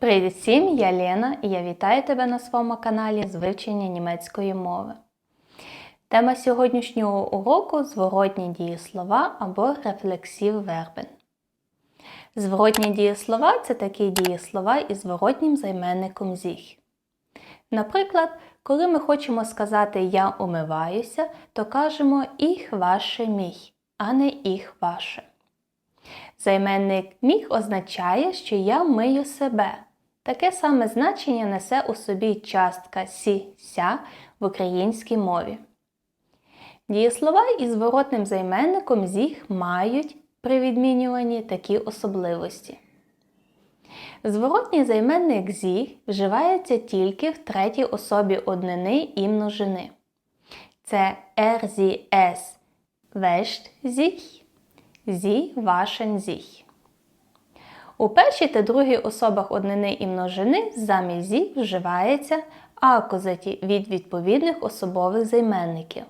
Привіт всім, я Лена і я вітаю тебе на своєму каналі з вивчення німецької мови. Тема сьогоднішнього уроку зворотні дієслова або рефлексів вербен. Зворотні дієслова це такі дієслова із зворотнім займенником зіх. Наприклад, коли ми хочемо сказати Я умиваюся, то кажемо «Ich ваше мій, а не «Ich ваше. Займенник міг означає, що я мию себе. Таке саме значення несе у собі частка сі ся в українській мові. Дієслова із зворотним займенником зіх мають при відмінюванні такі особливості. Зворотній займенник зіх вживається тільки в третій особі однини і множини. Це er, sie, es wäscht sich, sie waschen. У першій та другій особах однини і множини замість зі вживається акузаті від відповідних особових займенників.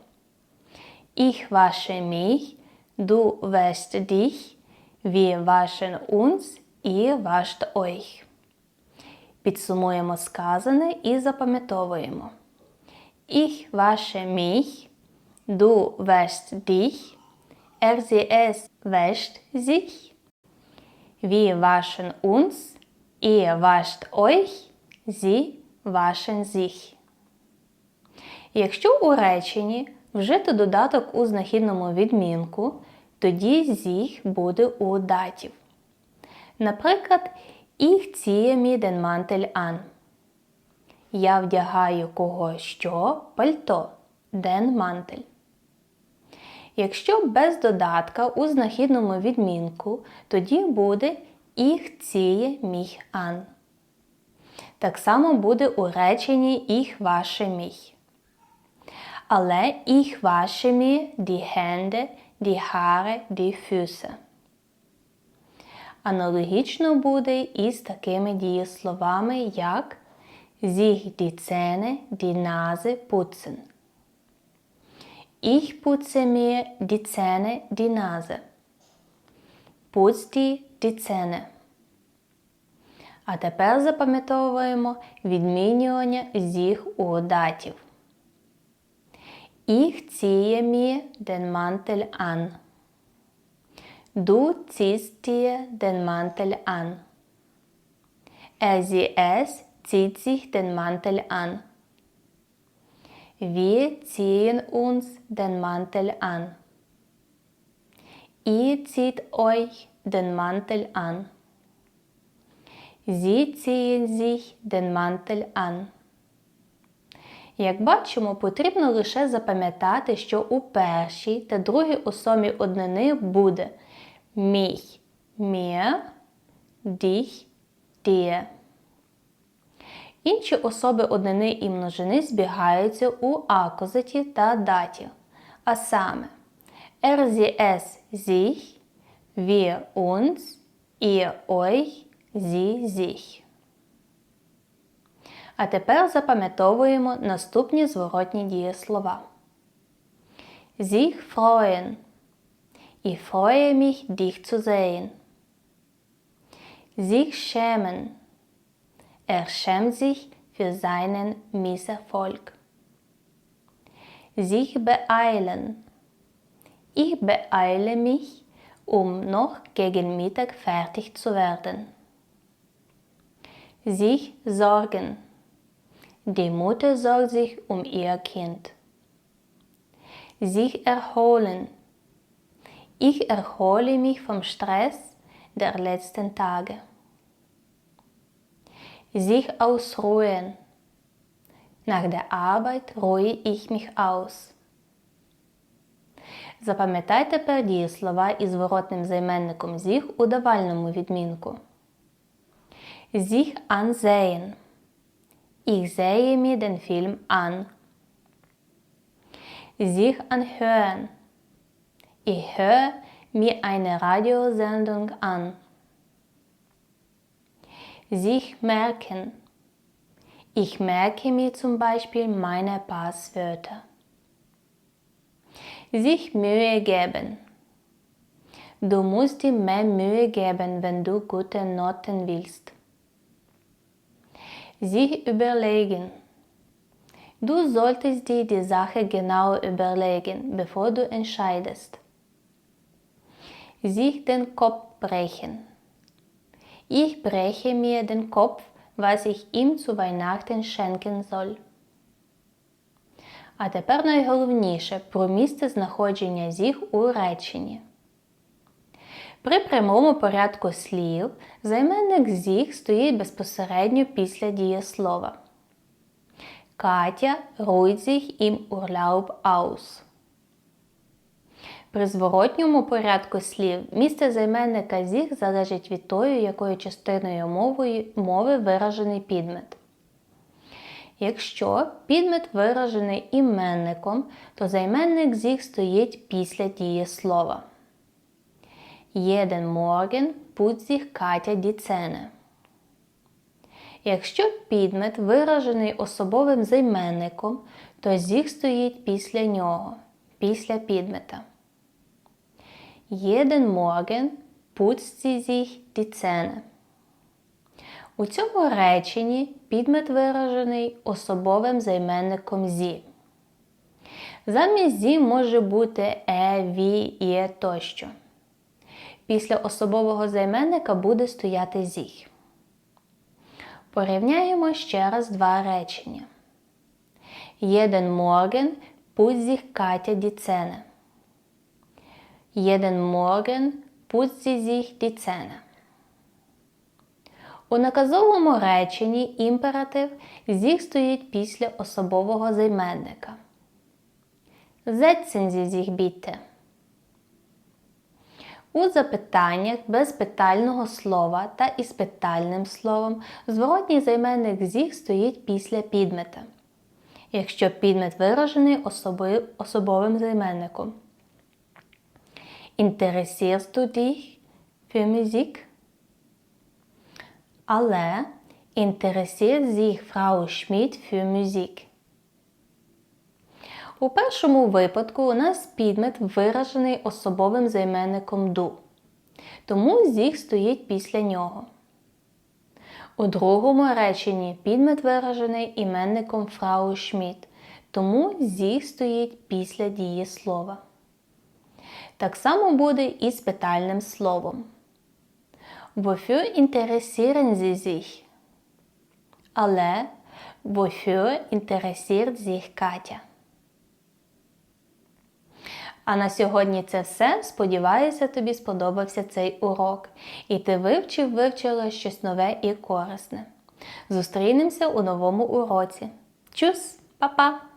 Ich wasche mich, du wäschst dich, wir waschen uns, ihr wascht euch. Підсумуємо сказане і запам'ятовуємо. Ich wasche mich, du wäschst dich, er sie es wäscht wir waschen uns, ihr wascht euch, sie waschen sich. Якщо у реченні вжити додаток у знахідному відмінку, тоді зіх буде у датів. Наприклад, ich ziehe mir den Mantel an. Я вдягаю кого що пальто den Mantel. Якщо без додатка у знахідному відмінку, тоді буде ich ziehe mich an. Так само буде у реченні ich wasche mich. Але ich wasche mir die Hände, die Haare, die Füße. Аналогічно буде і з такими дієсловами, як sich die Zähne, die Nase putzen. Ich putze mir die Zähne, die Nase. Putz die die Zähne. А тепер запам'ятовуємо відмінювання зіх у датів. Ich ziehe mir den Mantel an. Du ziehst dir den Mantel an. Er sie es zieht sich den Mantel an. Wir ziehen uns den Mantel an. Ihr zieht euch den Mantel an. Sie ziehen sich den Mantel an. Як бачимо, потрібно лише запам'ятати, що у першій та другій особі однини буде мій, mir, dich, dir. Інші особи однини і множини збігаються у акузаті та даті, а саме er, sie, es, sich, wir, uns, ihr, euch, sie, sich. А тепер запам'ятовуємо наступні зворотні дієслова. Sich freuen. Ich freue mich, dich zu sehen. Sich schämen. Er schämt sich für seinen Misserfolg. Sich beeilen. Ich beeile mich, um noch gegen Mittag fertig zu werden. Sich sorgen. Die Mutter sorgt sich um ihr Kind. Sich erholen. Ich erhole mich vom Stress der letzten Tage. Sich ausruhen. Nach der Arbeit ruhe ich mich aus. Запам'ятайте тепер дієслова із зворотним займенником зіх у давальному відмінку. Sich ansehen. Ich sehe mir den Film an. Sich anhören. Ich höre mir eine Radiosendung an. Sich merken. Ich merke mir zum Beispiel meine Passwörter. Sich Mühe geben. Du musst dir mehr Mühe geben, wenn du gute Noten willst. sich überlegen. Du solltest dir die Sache genau überlegen, bevor du entscheidest. Sich den Kopf brechen. Ich breche mir den Kopf, was ich ihm zu Weihnachten schenken soll. А тепер найголовніше про місце знаходження зіх у реченні. При прямому порядку слів займенник зіх стоїть безпосередньо після дієслова. Катя ruht sich im Urlaub. При зворотньому порядку слів місце займенника зіх залежить від тої, якою частиною мови, мови виражений підмет. Якщо підмет виражений іменником, то займенник зіх стоїть після дієслова. Morgen putzt sich Катя Zähne. Якщо підмет виражений особовим займенником, то зіх стоїть після нього, після підмета. Jeden Morgen putzt sie sich die Zähne. У цьому реченні підмет виражений особовим займенником зі. Замість зі може бути е, ві, є тощо. Після особового займенника буде стояти зіх. Порівняємо ще раз два речення. Morgen putzt sich Katja die Zähne. Jeden Morgen putzt sie sich die Zähne. У наказовому реченні імператив зіх стоїть після особового займенника. Setzen Sie sich bitte. У запитаннях без питального слова та із питальним словом зворотній займенник зіх стоїть після підмета, якщо підмет виражений особи, особовим займенником. Interessierst du dich für Musik? Але interessiert sich Frau Schmidt für Musik? У першому випадку у нас підмет виражений особовим займенником ду, тому зіх стоїть після нього. У другому реченні підмет виражений іменником Фрау Шмідт, тому зіх стоїть після дієслова. Так само буде і з питальним словом. Wofür interessieren Sie sich? Але wofür interessiert sich Катя? А на сьогодні це все. Сподіваюся, тобі сподобався цей урок, і ти вивчив, вивчила щось нове і корисне. Зустрінемося у новому уроці. Чус, па-па!